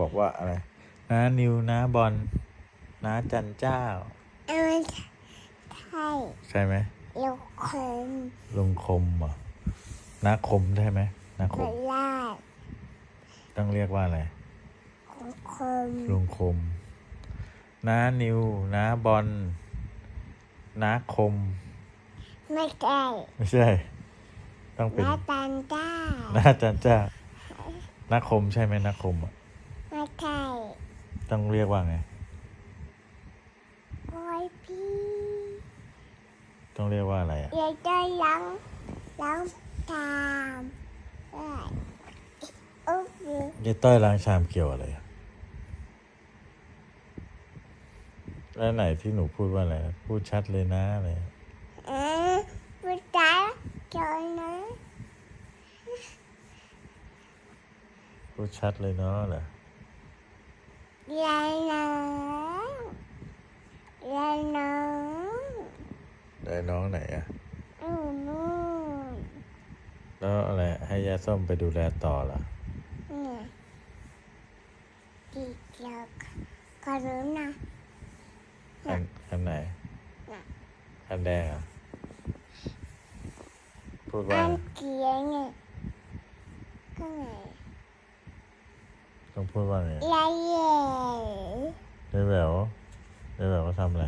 บอกว่าอะไรน้านิวน้าบอลน้าจันเจ้าเออใช่ใช่ไหมลูกคนลุงคมเหรอน้าคมใช่ไหมน้าคเวมลาต้องเรียกว่าอะไรของคนลุงคมน้านิวน้าบอลน้าคม ไม่ใช่ไม่ใช่ ต้องเป็นแม่ตันได้น้าจันเจ้าน้าคมใช่ไหมน้าคมอะไม่ใช่ ต้องเรียกว่าไงโอ้ยพี่ต้องเรียกว่าอะไรอะอยากจะล้างล้างตามได้โอ้ยยายต้อยล้างชามเกี่ยวอะไรอะแล้วไหนที่หนูพูดว่าอะไรนะพูดชัดเลยนะอะไรอะเออผู้ชายจอยนะพูดชัดเลยเนาะเหรอ ยายน้องยายน้องได้น้องไหนอะอืมนู่นแล้วอะไรให้ยาส้มไปดูแลต่อเหรอเนี่ยดีเจียวขอรู้นะคันคันไหนน่ะคันแดงเหรอะพูดอัว่านเกียงเนี่ยก็ไง ต้องพูดว่าไงยายเย่ได้แหววได้แหววเขาทำอะไร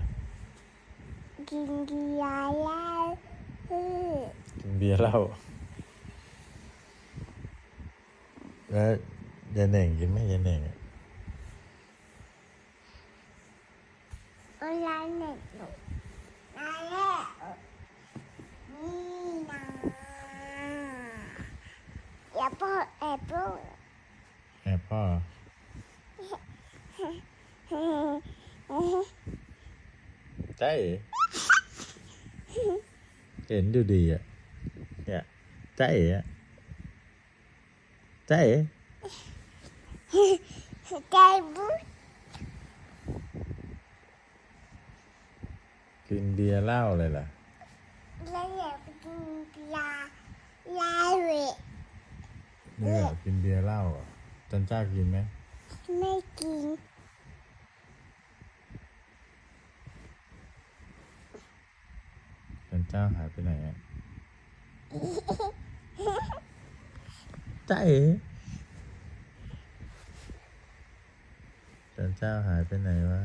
กินดียาแล้วอือกินเบียร์เหล้าแล้วยายเหน่งกินไหมยายเหน่งอะอะไรเนี่ยหนูมาแล้วนี่นะอย่าพูดแอบพูด แอบพ่อใช่เห็นดูดีอะเนี่ยใช่อะใช่ใจบุญกินเบียร์เหล้าเลยล่ะแล้วอยากไปกินยาลาเวะนี่เหรอกินเบียร์เหล้าเหรอะ จันจ้ากินไหม ไม่กิน จันจ้าหายไปไหนอะใช่จันจ้าหายไปไหนวะ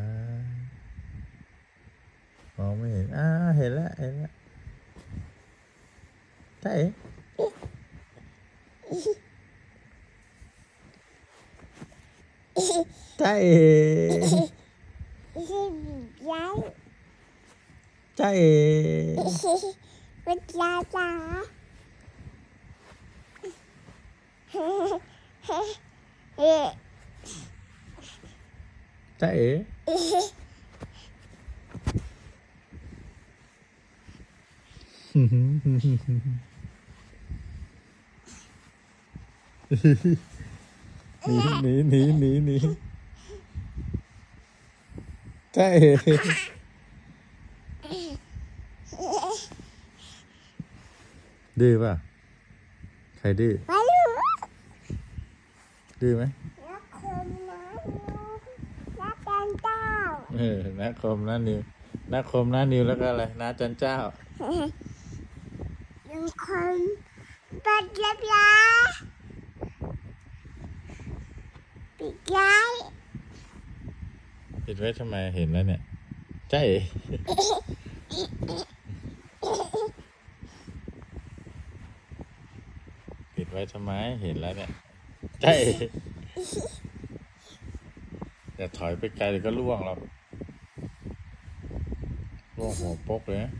มองไม่เห็น อ้าเห็นแล้วเห็นแล้วจ้าเฮ้ ใช่หนีหนีหนีหนีหนี ใช่ดื้อป่ะ ใครดื้อไปลูกดื้อไหมรักคนนะรักกันเจ้าเออนักคมน้านิวนักคมน้านิวแล้วก็อะไรน้าจันเจ้ายังคนปัดเรียบร้อยปิดย้า ปิดไว้ทำไมเห็นแล้วเนี่ย ใช่ปิดไว้ทำไมเห็นแล้วเนี่ย ใช่อย่าถอยไปไกลเดี๋ยวก็ล่วงหรอกล่วงหัวปกเลยนะ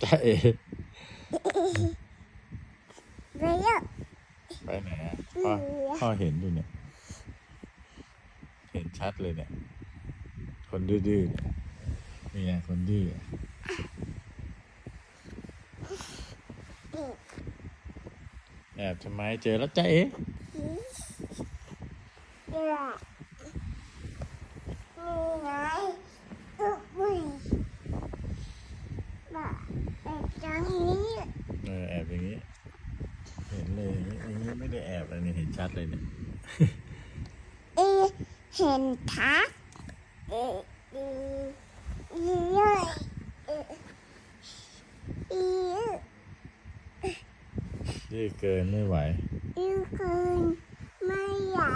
เออเออใช่ไปลูกไปไหนอะพ่อพ่อเห็นอยู่เนี่ย เห็นชัดเลยเนี่ย คนดื้อๆเนี่ยมีไงคนดื้ออะแอบทำไมเจอแล้วใจาเอ๋เดี๋ยวนี่ไงลูกบุย ได้แอบเลยเนี่ยเห็น ชัดเลยเนี่ยอีเห็นทักอีอีอีเลยอีอียืดเกินไม่ไหวอีคืนไม่ใหญ่